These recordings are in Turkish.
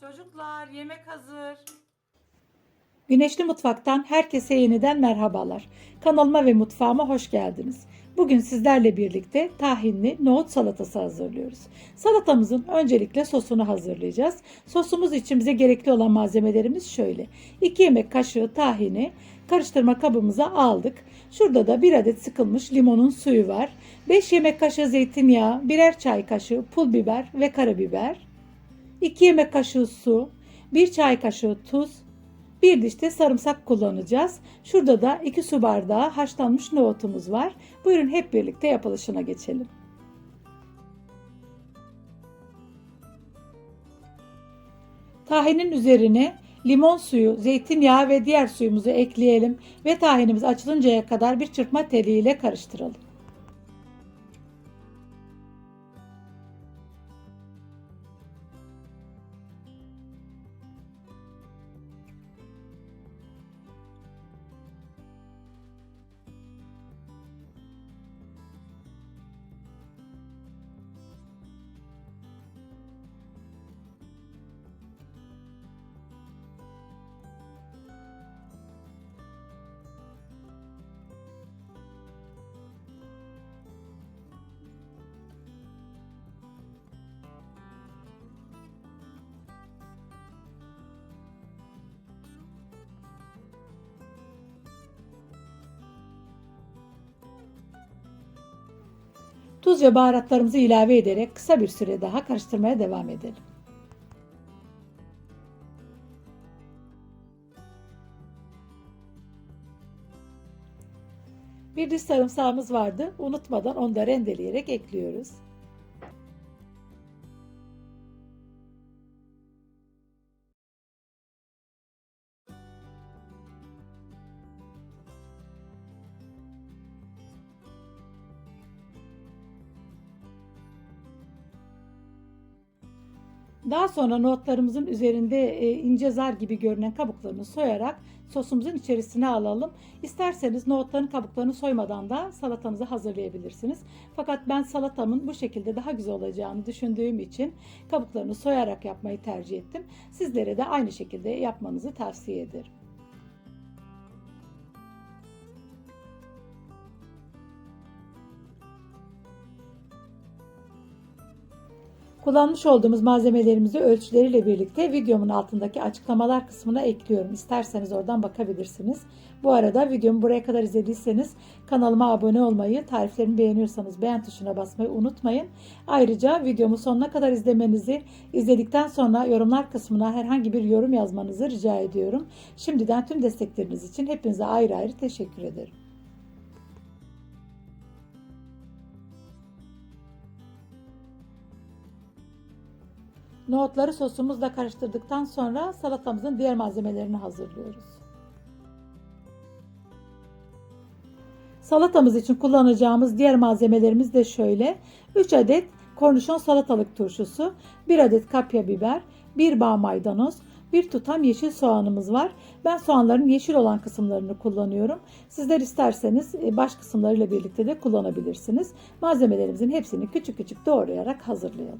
Çocuklar yemek hazır. Güneşli Mutfak'tan herkese yeniden merhabalar. Kanalıma ve mutfağıma hoş geldiniz. Bugün sizlerle birlikte tahinli nohut salatası hazırlıyoruz. Salatamızın öncelikle sosunu hazırlayacağız. Sosumuz için bize gerekli olan malzemelerimiz şöyle. 2 yemek kaşığı tahini karıştırma kabımıza aldık. Şurada da 1 adet sıkılmış limonun suyu var. 5 yemek kaşığı zeytinyağı, birer çay kaşığı pul biber ve karabiber. 2 yemek kaşığı su, 1 çay kaşığı tuz, bir diş de sarımsak kullanacağız. Şurada da 2 su bardağı haşlanmış nohutumuz var. Buyurun hep birlikte yapılışına geçelim. Tahinin üzerine limon suyu, zeytinyağı ve diğer suyumuzu ekleyelim ve tahinimiz açılıncaya kadar bir çırpma teliyle karıştıralım. Tuz ve baharatlarımızı ilave ederek kısa bir süre daha karıştırmaya devam edelim. Bir diş sarımsağımız vardı. Unutmadan onu da rendeleyerek ekliyoruz. Daha sonra nohutlarımızın üzerinde e, ince zar gibi görünen kabuklarını soyarak sosumuzun içerisine alalım. İsterseniz nohutların kabuklarını soymadan da salatanızı hazırlayabilirsiniz. Fakat ben salatamın bu şekilde daha güzel olacağını düşündüğüm için kabuklarını soyarak yapmayı tercih ettim. Sizlere de aynı şekilde yapmanızı tavsiye ederim. Kullanmış olduğumuz malzemelerimizi ölçüleriyle birlikte videomun altındaki açıklamalar kısmına ekliyorum. İsterseniz oradan bakabilirsiniz. Bu arada videomu buraya kadar izlediyseniz kanalıma abone olmayı, tariflerimi beğeniyorsanız beğen tuşuna basmayı unutmayın. Ayrıca videomu sonuna kadar izlemenizi, izledikten sonra yorumlar kısmına herhangi bir yorum yazmanızı rica ediyorum. Şimdiden tüm destekleriniz için hepinize ayrı ayrı teşekkür ederim. Nohutları sosumuzla karıştırdıktan sonra salatamızın diğer malzemelerini hazırlıyoruz. Salatamız için kullanacağımız diğer malzemelerimiz de şöyle. 3 adet kornişon salatalık turşusu, 1 adet kapya biber, 1 bağ maydanoz, bir tutam yeşil soğanımız var. Ben soğanların yeşil olan kısımlarını kullanıyorum. Sizler isterseniz e, baş kısımlarıyla birlikte de kullanabilirsiniz. Malzemelerimizin hepsini küçük küçük doğrayarak hazırlayalım.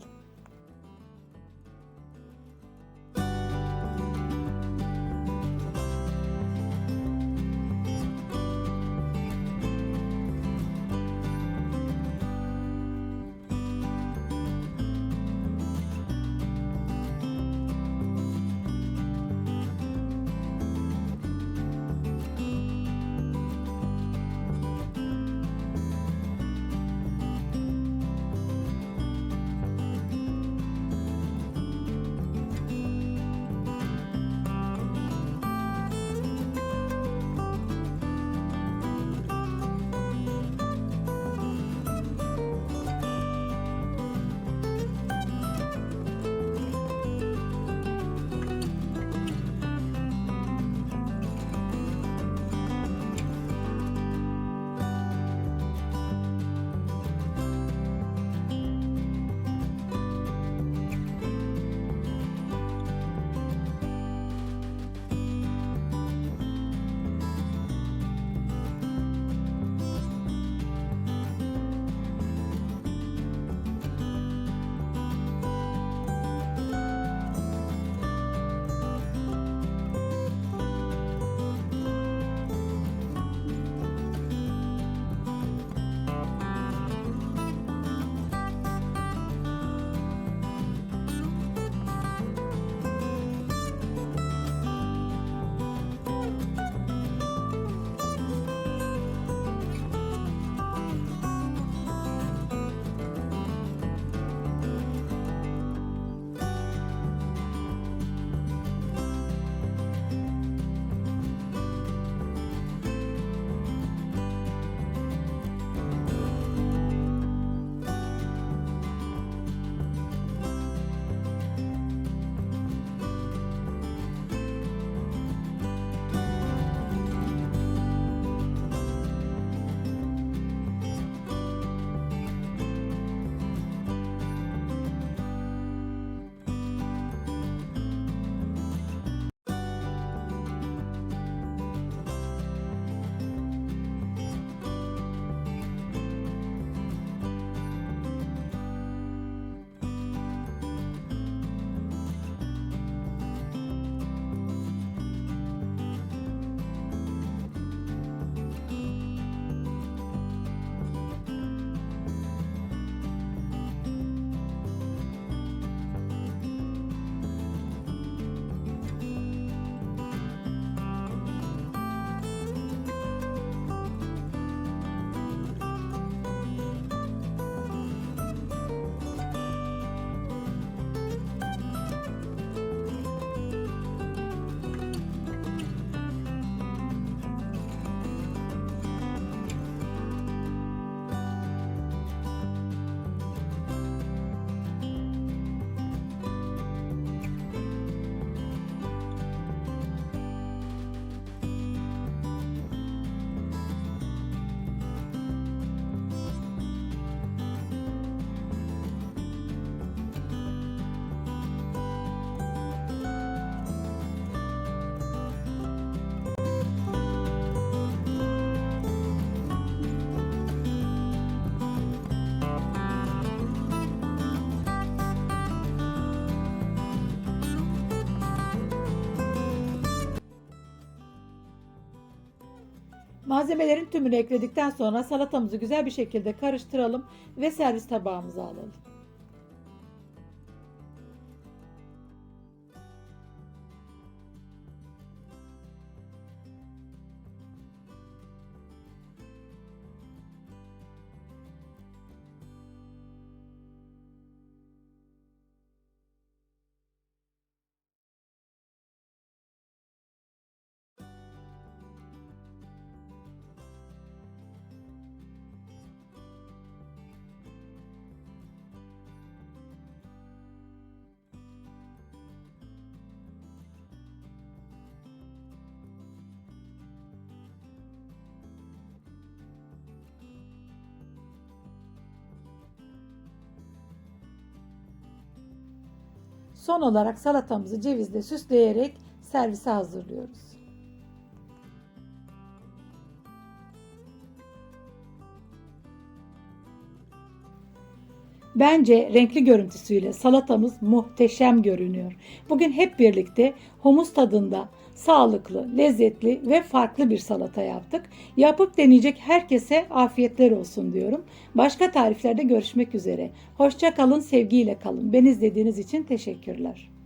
Malzemelerin tümünü ekledikten sonra salatamızı güzel bir şekilde karıştıralım ve servis tabağımıza alalım. Son olarak salatamızı cevizle süsleyerek servise hazırlıyoruz. Bence renkli görüntüsüyle salatamız muhteşem görünüyor. Bugün hep birlikte humus tadında sağlıklı, lezzetli ve farklı bir salata yaptık. Yapıp deneyecek herkese afiyetler olsun diyorum. Başka tariflerde görüşmek üzere. Hoşça kalın, sevgiyle kalın. Beni izlediğiniz için teşekkürler.